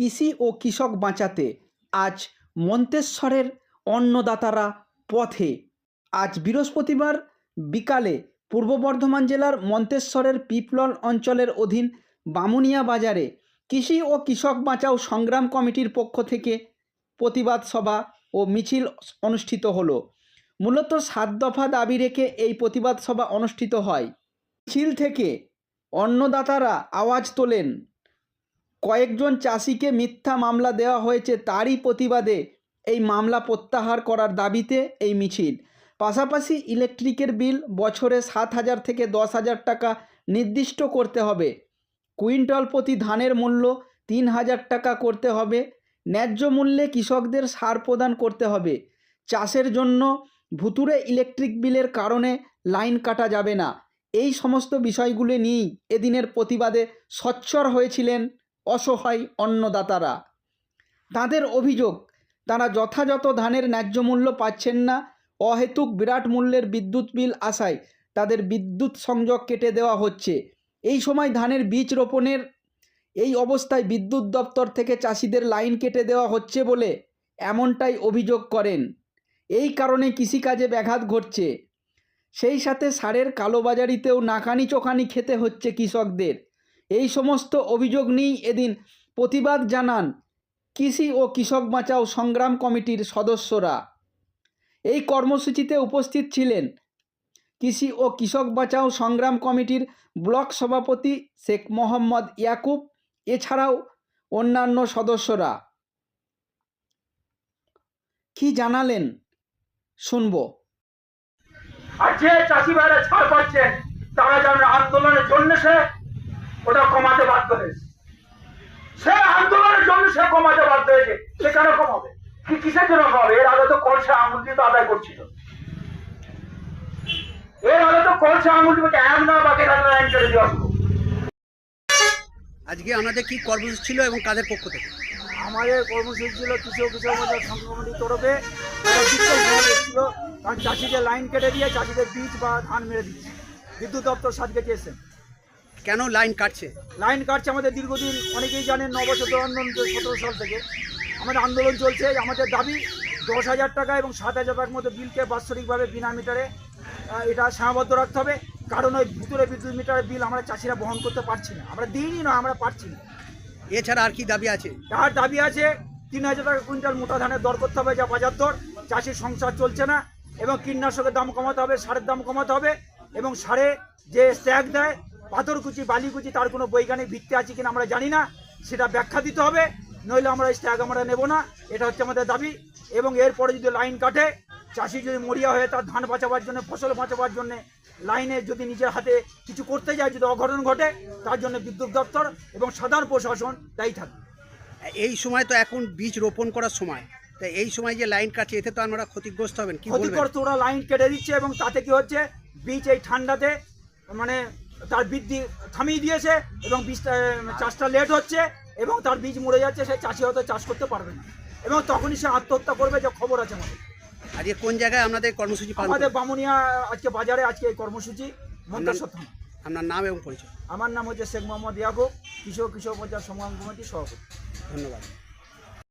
কৃষি ও কৃষক বাঁচাতে আজ মন্তেশ্বরের অন্নদাতারা পথে। আজ বৃহস্পতিবার বিকালে পূর্ব বর্ধমান জেলার মন্তেশ্বরের পিপলন অঞ্চলের অধীন বামুনিয়া বাজারে কৃষি ও কৃষক বাঁচাও সংগ্রাম কমিটির পক্ষ থেকে প্রতিবাদ সভা ও মিছিল অনুষ্ঠিত হলো। মূলত সাত দফা দাবি রেখে এই প্রতিবাদ সভা অনুষ্ঠিত হয়। মিছিল থেকে অন্নদাতারা আওয়াজ তোলেন। কয়েকজন চাষিকে মিথ্যা মামলা দেওয়া হয়েছে তারই প্রতিবাদে এই মামলা প্রত্যাহার করার দাবিতে এই মিছিল। পাশাপাশি ইলেকট্রিকের বিল বছরে সাত হাজার থেকে দশ হাজার টাকা নির্দিষ্ট করতে হবে। কুইন্টাল প্রতি ধানের মূল্য তিন হাজার টাকা করতে হবে। ন্যায্য মূল্যে কৃষকদের সার প্রদান করতে হবে। চাষের জন্য ভুতুরে ইলেকট্রিক বিলের কারণে লাইন কাটা যাবে না। এই সমস্ত বিষয়গুলি নিয়েই এদিনের প্রতিবাদে সচ্ছর হয়েছিলেন অসহায় অন্নদাতারা। তাদের অভিযোগ, তারা যথাযথ ধানের ন্যায্য মূল্য পাচ্ছেন না, অহেতুক বিরাট মূল্যের বিদ্যুৎ বিল আসায় তাদের বিদ্যুৎ সংযোগ কেটে দেওয়া হচ্ছে। এই সময় ধানের বীজ রোপণের এই অবস্থায় বিদ্যুৎ দপ্তর থেকে চাষিদের লাইন কেটে দেওয়া হচ্ছে বলে এমনটাই অভিযোগ করেন। এই কারণে কৃষিকাজে ব্যাঘাত ঘটছে। সেই সাথে সারের কালোবাজারিতেও নাকানি চোখানি খেতে হচ্ছে কৃষকদের। এই সমস্ত অভিযোগ নিয়েই এদিন প্রতিবাদ জানান কৃষি ও কৃষক বাঁচাও সংগ্রাম কমিটির সদস্যরা। এই কর্মসূচিতে উপস্থিত ছিলেন কৃষি ও কৃষক বাঁচাও সংগ্রাম কমিটির ব্লক সভাপতি শেখ মোহাম্মদ ইয়াকুব, এছাড়াও অন্যান্য সদস্যরা। কি জানালেন? শুনব। আর যে চাষি ভাইরা ছাড় পাচ্ছেন তারা যেন আন্দোলনের জন্য সে ওটা কমাতে বাধ্য হয়েছে। সে আন্দোলনের জন্য সে কমাতে বাধ্য হয়েছে। সে কেন কমাবে? কি কিসের জন্য কমাবে? এর আগে তো করছে আঙুল দিয়ে তো আদায় করছিল। এর আগে তো আঙুল দিয়ে এক না বাকি কেটে দিয়ে আসব। আজকে আমাদের কি কর্মসূচি ছিল এবং কাদের পক্ষ থেকে? আমাদের কর্মসূচি ছিল কৃষক কৃষক তরফে। এসেছিল কারণ চাষিদের লাইন কেটে দিয়ে চাষিদের বীজ বা ধান মেরে দিচ্ছে। বিদ্যুৎ দপ্তর সাজকে চেয়েছেন কেন লাইন কাটছে? লাইন কাটছে আমাদের দীর্ঘদিন অনেকেই জানেন ন বছর আন্দোলন সতেরো সাল থেকে। আমাদের আন্দোলন চলছে আমাদের দাবি দশ হাজার টাকা এবং সাত হাজার টাকার মতো বিলকে বাৎসরিকভাবে বিনা মিটারে এটা সীমাবদ্ধ রাখতে হবে। কারণ ওই ভিতরে বিদ্যুৎ মিটারের বিল আমরা চাষিরা বহন করতে পারছি না। আমরা দিইনি না আমরা পারছি না। এছাড়া আর কি দাবি আছে? তার দাবি আছে তিন হাজার টাকা কুইন্টাল মোটা ধানের দর করতে হবে যা বাজার দর। চাষির সংসার চলছে না এবং কীটনাশকের দাম কমাতে হবে সারের দাম কমাতে হবে এবং সারে যে স্ট্যাগ দেয় পাথরকুচি বালিকুচি তার কোনো বৈজ্ঞানিক ভিত্তি আছে কিনা আমরা জানি না। সেটা ব্যাখ্যা দিতে হবে নইলে আমরা স্ট্যাগ আমরা নেব না। এটা হচ্ছে আমাদের দাবি। এবং এরপরে যদি লাইন কাটে চাষি যদি মরিয়া হয়ে তার ধান বাঁচাবার জন্য ফসল বাঁচাবার জন্য লাইনে যদি নিজের হাতে কিছু করতে যায় যদি অঘটন ঘটে তার জন্য বিদ্যুৎ দপ্তর এবং সাধারণ প্রশাসন দায়ী থাকবে। এই সময় তো এখন বীজ রোপণ করার সময়। তাই এই সময় যে লাইন কাটছে এতে তো আমরা ক্ষতিগ্রস্ত হবেন কি বলবেন? ক্ষতিকর ওরা লাইন কেটে দিচ্ছে এবং তাতে কি হচ্ছে বীজ এই ঠান্ডাতে মানে তার বৃদ্ধি থামিয়ে দিয়েছে এবং বীজটা চাষটা লেট হচ্ছে এবং তার বীজ মরে যাচ্ছে সে চাষি হয়তো চাষ করতে পারবে না। এবং তখনই সে আত্মহত্যা করবে যে খবর আছে আমাদের। আজকে কোন জায়গায় আপনাদের কর্মসূচি আমাদের? বামুনিয়া আজকে বাজারে আজকে এই কর্মসূচি মন্তেশ্বর থানা আপনার নাম এবং পরিচয়। আমার নাম হচ্ছে শেখ মোহাম্মদ ইয়াকুব কৃষক কৃষক পর্যায় সংগ্রাম কমিটির সভাপতি। ধন্যবাদ।